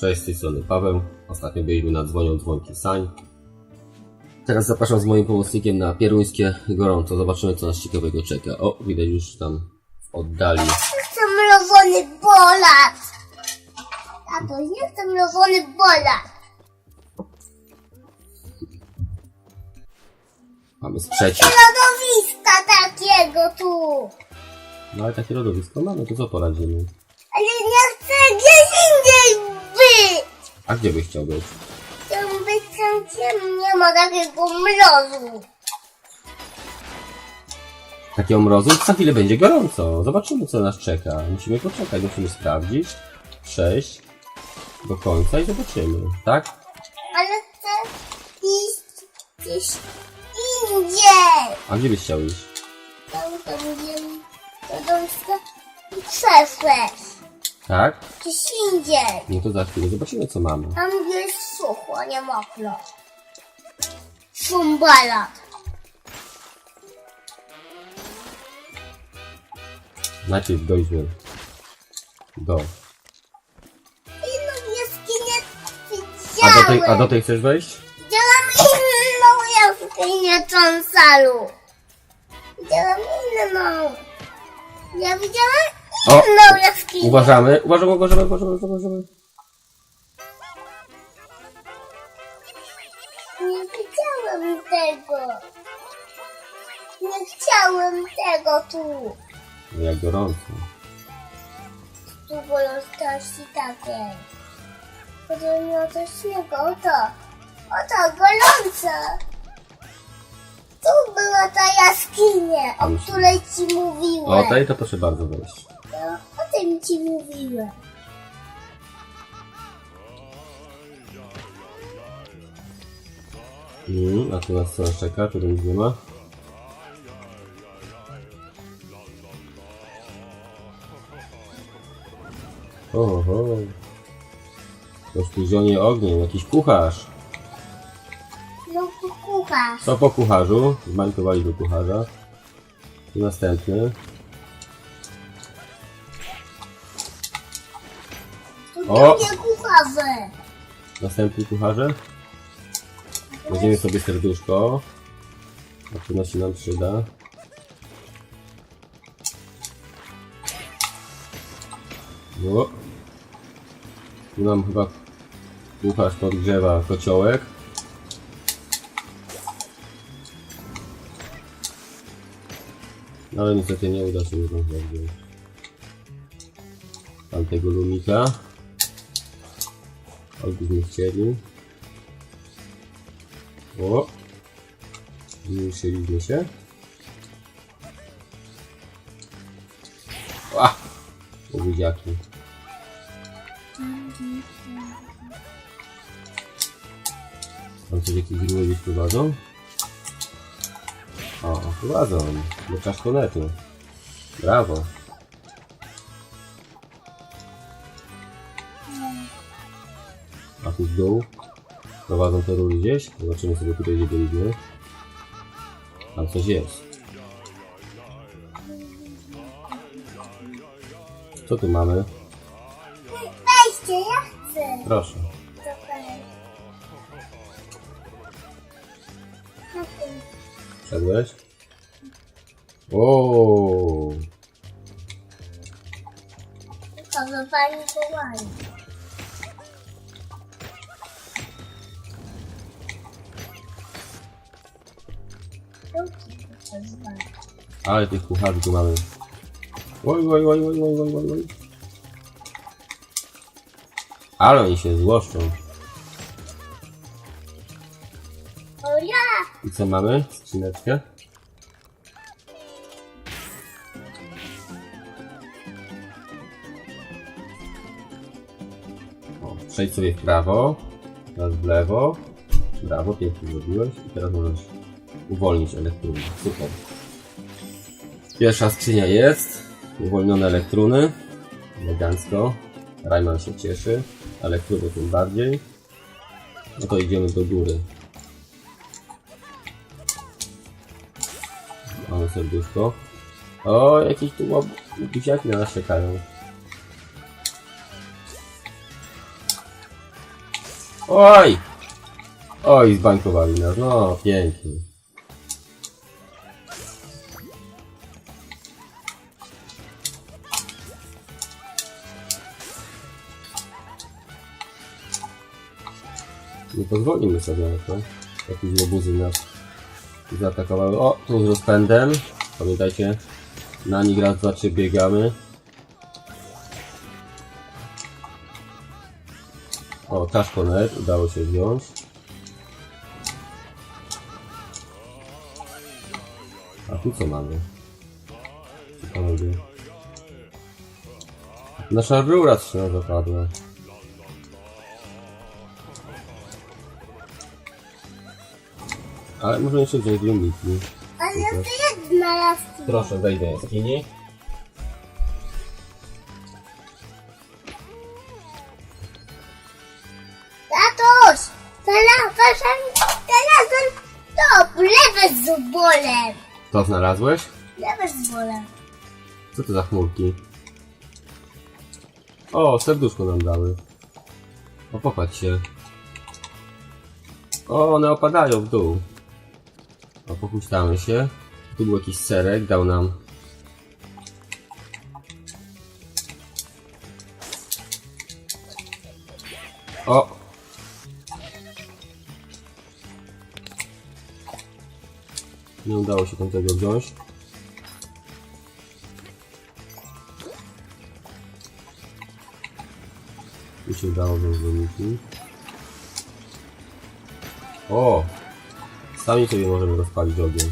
Cześć, z tej strony Paweł. Ostatnio byliśmy na dzwonią dzwonki sań. Teraz zapraszam z moim pomocnikiem na pieruńskie gorąco. Zobaczymy, co nas ciekawego czeka. O, widać już tam w oddali. Chcę mrożony bolak. Tato, nie chcę mrożony bolak. Mamy sprzeciw. Lodowiska takiego tu. No ale takie lodowisko mamy, to co poradzimy? Ale nie chcę gdzieś indziej. A gdzie byś chciał być? Chcę być tam, gdzie nie ma takiego mrozu. Takiego mrozu? Za chwilę będzie gorąco. Zobaczymy, co nas czeka. Musimy poczekać, musimy sprawdzić. Przejść do końca i zobaczymy, tak? Ale chcę iść gdzieś indziej. A gdzie byś chciał iść? Tam, tam, gdzie lodowiska i krzesłeś. Tak? Gdzieś indziej. No to za chwilę zobaczymy, co mamy. Tam gdzie jest sucho, a nie mokro. Szumbalat. Najpierw dojdźmy do... Inną jaskinię A do tej, widziałem. a do tej chcesz wejść? Widziałam inną jaskinię Czonsalu. Widziałam inną. Ja widziałam O! inną jaskinię. Uważamy, uważamy, uważamy, uważamy, uważamy. Nie widziałem tego. Nie chciałem tego tu. No jak gorąco. Tu wolności takiej. Chodzi mi o coś śniegu, o to. O to, gorące. Tu była ta jaskinia, o której ci mówiłem. O tej to proszę bardzo wejść. O tym ci mówiłem. Mm, a tu nas co nas czeka? Tu nic nie ma. Oho. Rozpóźnienie ogniem, jakiś kucharz. No, tu kucharz. Co po kucharzu? Zmańkowali do kucharza. I następny. O! kucharze. Następny kucharze. Weźmiemy sobie serduszko. Na pewno się nam przyda. O. Tu nam chyba kucharz podgrzewa kociołek. No ale niestety nie uda się już nam wziąć tamtego lumika. Odbyśmy chcieli. O! Zmniejszyliśmy się. A! Buziaki. Tam coś jakieś gruby gdzieś prowadzą? O, prowadzą. Do czaszkonetu. Brawo. A tu w dół prowadzą te rury gdzieś. Zobaczymy sobie tutaj, gdzie byliśmy. Tam coś jest. Co tu mamy? Weźcie, ja chcę. Proszę. Wszedłeś? O, Pokazywali wołali. Drugi Ale tych kucharzy tu mamy. Oj, oj, oj, oj, oj, oj, oj, oj. Ale oni się złoszczą. O ja! I co mamy? Skrzyneczkę. O, przejdź sobie w prawo, teraz w lewo. Brawo, pięknie zrobiłeś. I teraz możesz uwolnić elektruny. Super. Pierwsza skrzynia jest. Uwolnione elektruny. Elegancko. Rayman się cieszy. Elektruny tym bardziej. No to idziemy do góry. Mamy serduszko. O, jakieś tu łob... buziaki na nas czekają. Oj! Oj, zbankowali nas. No, pięknie. Nie pozwolimy sobie na to. Jakieś łobuzy nas zaatakowały. O, tu z rozpędem. Pamiętajcie, na nich raz, dwa, trzy biegamy. O, kaszkonet udało się wziąć. A tu co mamy? Ciekawe. Nasza rura się zapadła. Ale możemy jeszcze wziąć dwie mitki. Ale to jak znalazł? Proszę, wejdę do jaskini. Tatuś! Znalazłem, znalazłem to, lewe z bolem. To znalazłeś? Lewe z bolem. Co to za chmurki? O, serduszko nam dały. O, popatrz się. O, one opadają w dół. O, pochuśtamy się. Tu był jakiś serek, dał nam... O! Nie udało się tam tego wziąć. Tu się udało wziąć. O! Sami sobie możemy rozpalić ogień.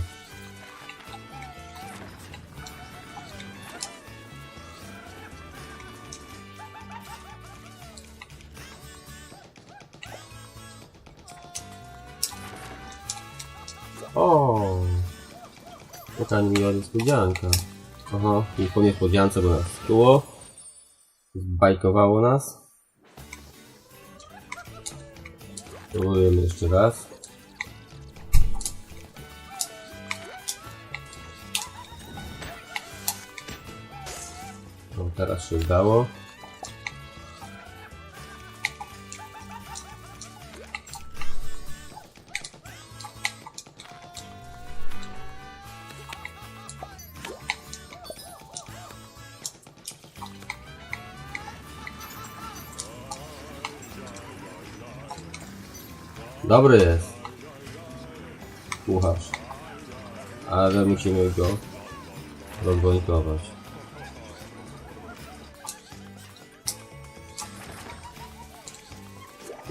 O! Jaka miła niespodzianka. Aha, i po niespodziance, bo nas skuło. Zbajkowało nas. Spróbujemy jeszcze raz. Teraz się udało. Dobry jest. Kucharz. Ale musimy go rozwońkować.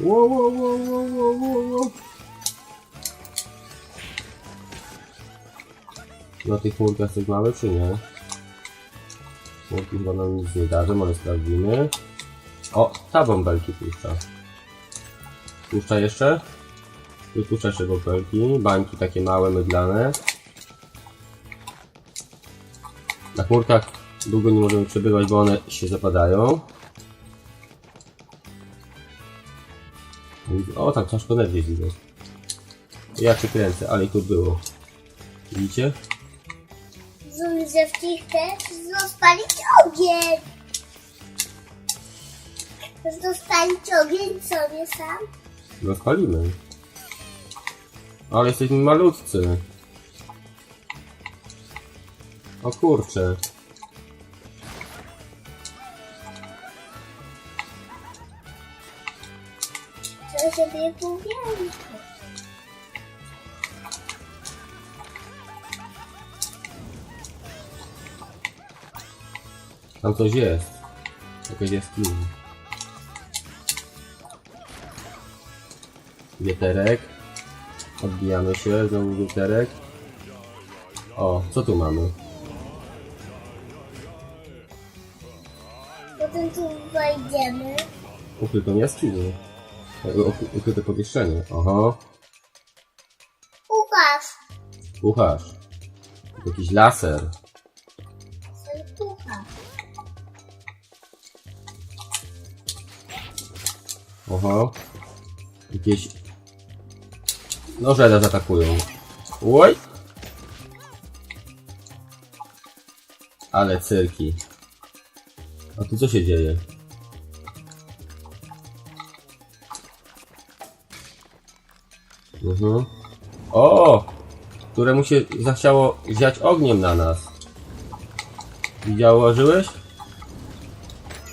Wow, wow, wow, wow, wow, wow. Na tych chmurkach coś mamy, czy nie? Chmurki chyba nam nic nie darzą, ale sprawdzimy. O, ta bąbelki puszcza. Puszcza jeszcze? Wypuszcza jeszcze bąbelki. Bańki takie małe, mydlane. Na chmurkach długo nie możemy przebywać, bo one się zapadają. O, tam czaszkonet gdzieś widać. Ja cię kręcę, ale i tu było. Widzicie? Że chcesz rozpalić ogień. Chcesz rozpalić ogień sobie sam? Rozpalimy. Ale jesteśmy malutcy. O kurcze. Co sobie powiemy? Tam coś jest. Jakaś jaskinia. Wieterek. Odbijamy się, znowu wieterek. O, co tu mamy? Potem tu wejdziemy. Ukrytą jaskinię. E, uk- Ukryte pomieszczenie. Oho. Ukaż. Kucharz. Jakiś laser. Sobie pucha. Oho. Jakieś... Noże nas atakują. Oj! Ale cyrki. A tu co się dzieje? Mhm. O! Które mu się zachciało ziać ogniem na nas. Widziało, żyłeś?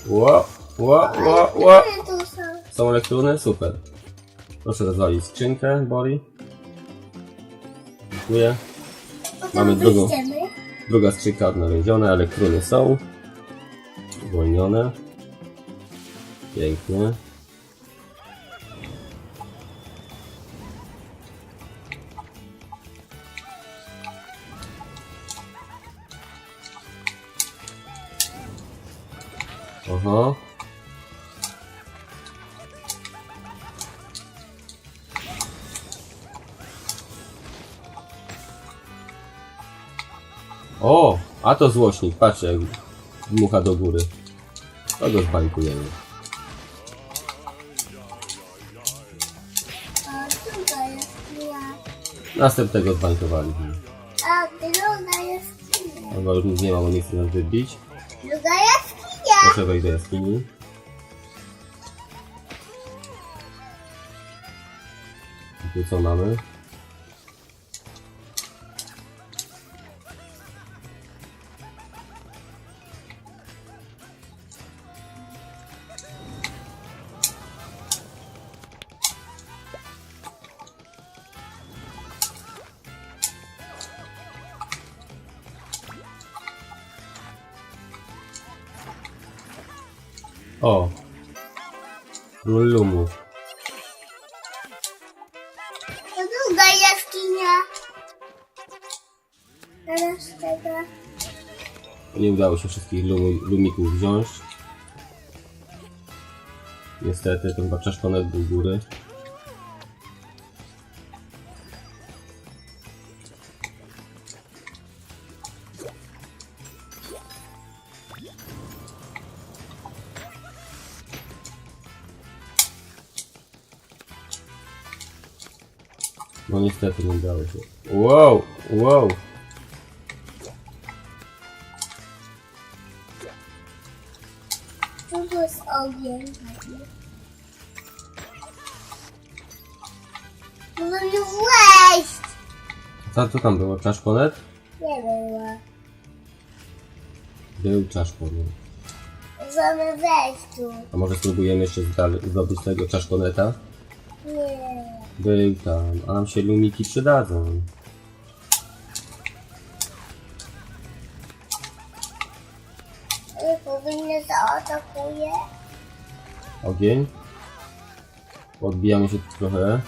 Ło, ło, ło, ło. Tu są? Są elektruny? Super. Proszę rozwalić skrzynkę, Boli. Dziękuję. Potem Mamy drugą. wyjdziemy. Druga skrzynka odnaleziona, elektruny są. Uwolnione. Pięknie. A to złośnik, patrzcie jak dmucha do góry. To go zbańkujemy. A druga jest ja. Następnego zbańkowaliśmy. A druga jest ja. Chyba już nic nie ma amunicji nas wybić. Druga jaskinia. Proszę wejść do jaskini. I tu co mamy? O! Król Lumu. To druga jaskinia. Teraz tego. Nie udało się wszystkich lumi, lumików wziąć. Niestety, ten chyba czaszkonet u góry. No niestety nie udało się. Wow, wow. Tu tu jest ogień. Mogę wejść. Co, co tam było? Czaszkonet? Nie było. Był czaszkonet. Możemy wejść tu. A może spróbujemy jeszcze zdal- zdobyć tego czaszkoneta? Nie. Był tam, a nam się lumiki przydadzą. Nie powinny zaatakuje. Ogień. Odbijamy się tu trochę.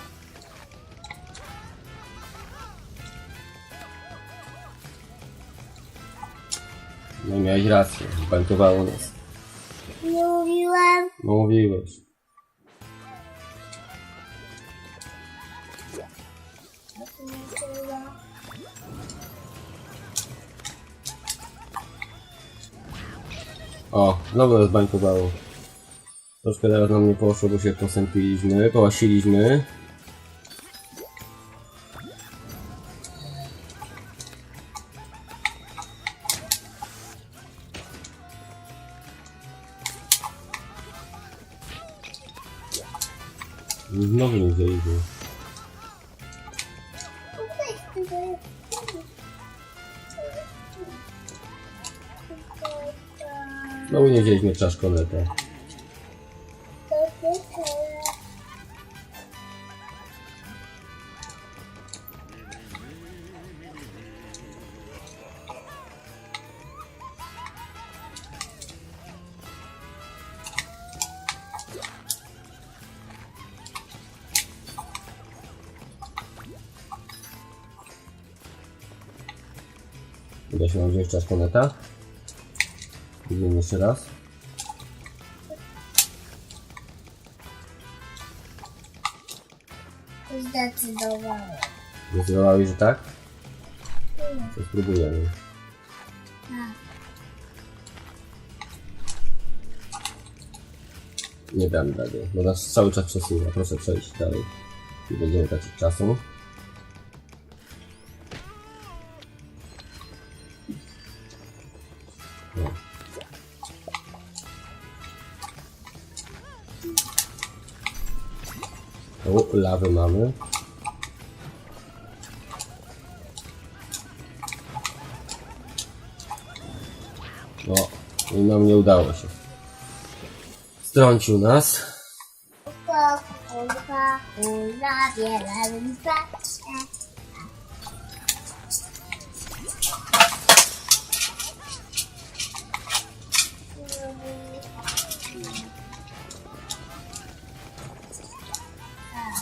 No miałeś rację, zbankowało nas. Nie mówiłam. No mówiłeś. O, znowu nas zbankowało. Troszkę teraz nam nie poszło, bo się posępiliśmy, połasiliśmy. To piekle. Uda się nam wziąć czaszkoneta. Idziemy jeszcze raz. Zdecydowałem. Zdecydowałeś, że tak? To spróbujemy. Tak. Nie dam rady, bo nas cały czas przesuwa. Proszę przejść dalej. Nie będziemy tracić czasu. No. O, lawy mamy. I nam nie udało się. Strącił nas.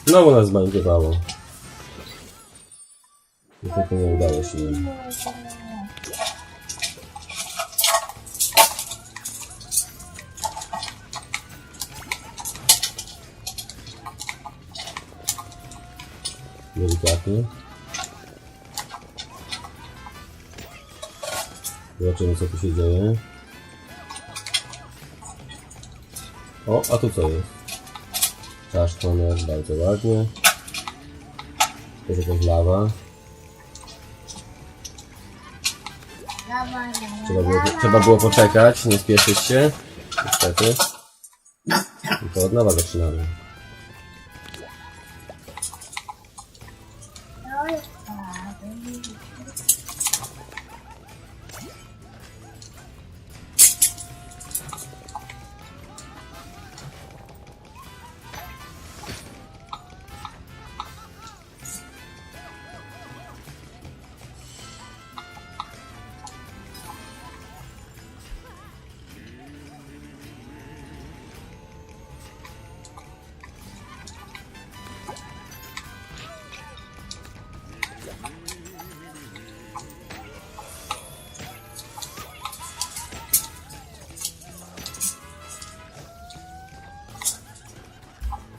Znowu nas zbańkowało. Niestety nie udało się Delikatnie. Zobaczymy co tu się dzieje. O, a tu co jest? Czaszczone, bardzo ładnie. Jest jakaś lawa. Trzeba było, trzeba było poczekać, nie spieszyć się. Niestety. I to od nowa zaczynamy.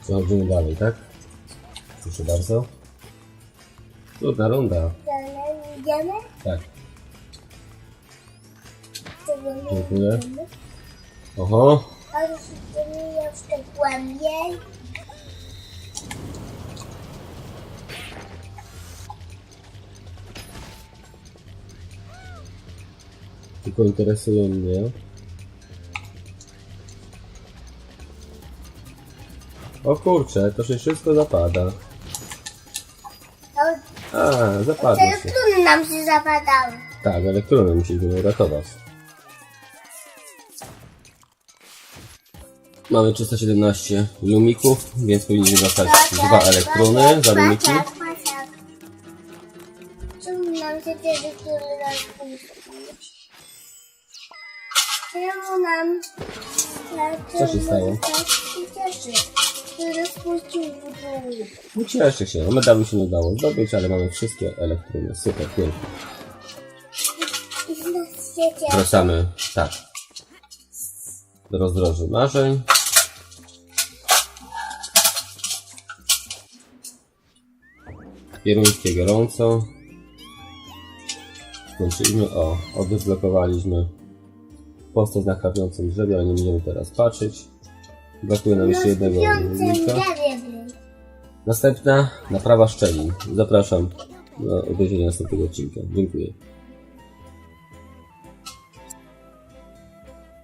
Przechodzimy dalej, tak? Proszę bardzo. Trudna runda. Idziemy? Tak. Dziękuję. Oho. Ale jeszcze głębiej. Tylko interesuje mnie. O kurczę, to się wszystko zapada. To A, zapadło te się. trudne nam się zapadały. Tak, elektrony musieliśmy uratować. Mamy 317 lumików, więc powinniśmy dostać dwa elektrony za lumiki. Czemu nam się te elektrony rozpuścić? Czemu nam... Co się stało? Który spuścił. No cieszę się, medalu się nie udało zdobyć, ale mamy wszystkie elektrony. Super, pięknie. Cieszy. Wracamy, tak, do rozdroży marzeń. Pieruńskie gorąco. Skończyliśmy, o, odblokowaliśmy postać na krapiącym drzewie, ale nie będziemy teraz patrzeć. Brakuje nam jeszcze jednego był. Następna naprawa szczelin. Zapraszam na obejrzenie następnego odcinka. Dziękuję.